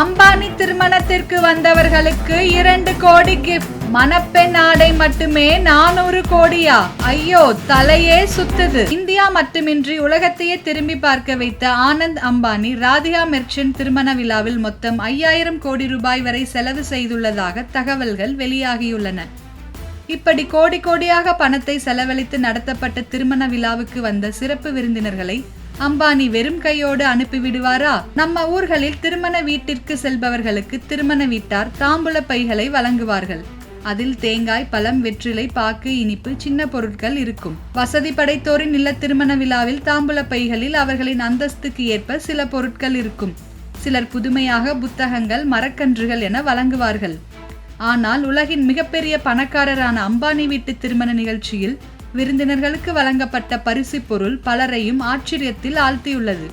அம்பானி திருமணத்திற்கு வந்தவர்களுக்கு இரண்டு கோடி கிஃப்ட் மணப்பெண் ஆடை மட்டுமே நானூறு கோடியா? ஐயோ தலையே சுத்துது. இந்தியா மட்டுமின்றி உலகத்தையே திரும்பி பார்க்க வைத்த ஆனந்த் அம்பானி ராதிகா மெர்ச்சன்ட் திருமண விழாவில் மொத்தம் ஐயாயிரம் கோடி ரூபாய் வரை செலவு செய்துள்ளதாக தகவல்கள் வெளியாகியுள்ளன. இப்படி கோடி கோடியாக பணத்தை செலவழித்து நடத்தப்பட்ட திருமண விழாவுக்கு வந்த சிறப்பு விருந்தினர்களை அம்பானி வெறும் கையோடு அனுப்பிவிடுவாரா? நம்ம ஊர்களில் திருமண வீட்டிற்கு செல்பவர்களுக்கு திருமண வீட்டார் தாம்பூல பைகளை வழங்குவார்கள். அதில் தேங்காய் பழம் வெற்றிலை பாக்கு இனிப்பு சின்ன பொருட்கள் இருக்கும். வசதி படைத்தோரின் நில திருமண விழாவில் தாம்பூல பைகளில் அவர்களின் அந்தஸ்துக்கு ஏற்ப சில பொருட்கள் இருக்கும். சிலர் புதுமையாக புத்தகங்கள் மரக்கன்றுகள் என வழங்குவார்கள். ஆனால் உலகின் மிகப்பெரிய பணக்காரரான அம்பானி வீட்டு திருமண நிகழ்ச்சியில் விருந்தினர்களுக்கு வழங்கப்பட்ட பரிசு பொருள் பலரையும் ஆச்சரியத்தில் ஆழ்த்தியுள்ளது.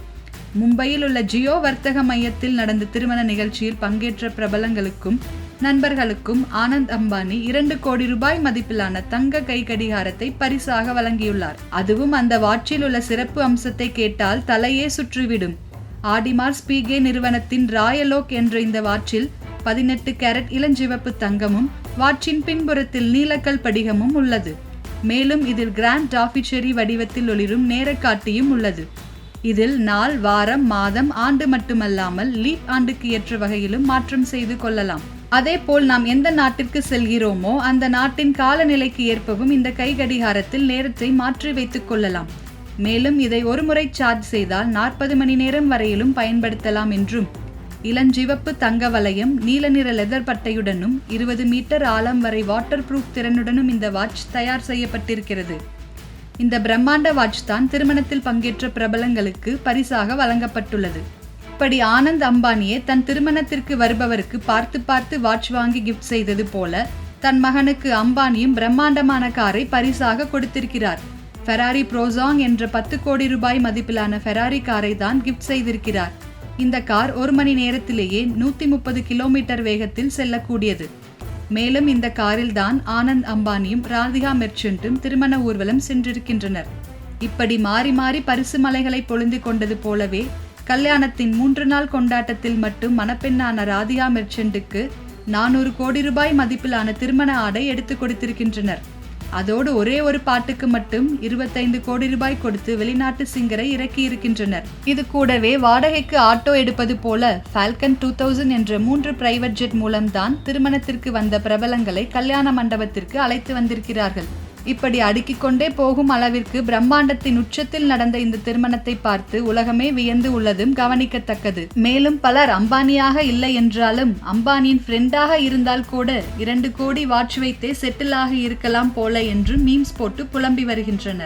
மும்பையில் உள்ள ஜியோ வர்த்தக மையத்தில் நடந்த திருமண நிகழ்ச்சியில் பங்கேற்ற பிரபலங்களுக்கும் நண்பர்களுக்கும் ஆனந்த் அம்பானி இரண்டு கோடி ரூபாய் மதிப்பிலான தங்க கை கடிகாரத்தை பரிசாக வழங்கியுள்ளார். அதுவும் அந்த வாட்சில் உள்ள சிறப்பு அம்சத்தை கேட்டால் தலையே சுற்றிவிடும். ஆடிமார் ஸ்பீகே நிறுவனத்தின் ராயலோக் என்ற இந்த வாட்சில் பதினெட்டு கேரட் இளஞ்சிவப்பு தங்கமும் வாட்சின் பின்புறத்தில் நீலக்கல் படிகமும் உள்ளது. மேலும் இதில் கிராண்ட் டாஃபிச்செரி வடிவத்தில் ஒளிரும் நேரக்காட்டியும் உள்ளது. இதில் நாள் வாரம் மாதம் ஆண்டு மட்டுமல்லாமல் லீப் ஆண்டுக்கு ஏற்ற வகையிலும் மாற்றம் செய்து கொள்ளலாம். அதேபோல் நாம் எந்த நாட்டிற்கு செல்கிறோமோ அந்த நாட்டின் காலநிலைக்கு ஏற்பவும் இந்த கை கடிகாரத்தில் நேரத்தை மாற்றி வைத்துக் கொள்ளலாம். மேலும் இதை ஒருமுறை சார்ஜ் செய்தால் நாற்பது மணி நேரம் வரையிலும் பயன்படுத்தலாம் என்றும் இளஞ்சிவப்பு தங்க வளையம் நீல நிற லெதர் பட்டையுடனும் இருபது மீட்டர் ஆழம் வரை வாட்டர் ப்ரூஃப் திறனுடனும் இந்த வாட்ச் தயார் செய்யப்பட்டிருக்கிறது. இந்த பிரம்மாண்ட வாட்ச் தான் திருமணத்தில் பங்கேற்ற பிரபலங்களுக்கு பரிசாக வழங்கப்பட்டுள்ளது. இப்படி ஆனந்த் அம்பானியே தன் திருமணத்திற்கு வருபவருக்கு பார்த்து பார்த்து வாட்ச் வாங்கி கிஃப்ட் செய்தது போல தன் மகனுக்கு அம்பானியும் பிரம்மாண்டமான காரை பரிசாக கொடுத்திருக்கிறார். ஃபெராரி ப்ரோசாங் என்ற பத்து கோடி ரூபாய் மதிப்பிலான ஃபெராரி காரை தான் கிஃப்ட் செய்திருக்கிறார். இந்த கார் ஒரு மணி நேரத்திலேயே நூத்தி முப்பது கிலோமீட்டர் வேகத்தில் செல்லக்கூடியது. மேலும் இந்த காரில் தான் ஆனந்த் அம்பானியும் ராதிகா மெர்ச்சன்ட்டும் திருமண ஊர்வலம் சென்றிருக்கின்றனர். இப்படி மாறி மாறி பரிசு மலைகளை பொழிந்து கொண்டது போலவே கல்யாணத்தின் மூன்று நாள் கொண்டாட்டத்தில் மட்டும் மணப்பெண்ணான ராதிகா மெர்ச்சன்ட்டுக்கு நானூறு கோடி ரூபாய் மதிப்பிலான திருமண ஆடை எடுத்து கொடுத்திருக்கின்றனர். அதோடு ஒரே ஒரு பாட்டுக்கு மட்டும் இருபத்தைந்து கோடி ரூபாய் கொடுத்து வெளிநாட்டு சிங்கரை இறக்கியிருக்கின்றனர். இது கூடவே வாடகைக்கு ஆட்டோ எடுப்பது போல ஃபால்கன் டூ தௌசண்ட் என்ற மூன்று பிரைவேட் ஜெட் மூலம்தான் திருமணத்திற்கு வந்த பிரபலங்களை கல்யாண மண்டபத்திற்கு அழைத்து வந்திருக்கிறார்கள். இப்படி அடுக்கிக் கொண்டே போகும் அளவிற்கு பிரம்மாண்டத்தின் உச்சத்தில் நடந்த இந்த திருமணத்தை பார்த்து உலகமே வியந்து உள்ளதும் கவனிக்கத்தக்கது. மேலும் பலர் அம்பானியாக இல்லை என்றாலும் அம்பானியின் ஃப்ரெண்டாக இருந்தால் கூட இரண்டு கோடி வாட்ச் வைத்தே செட்டில் இருக்கலாம் போல என்று மீம்ஸ் போட்டு புலம்பி வருகின்றனர்.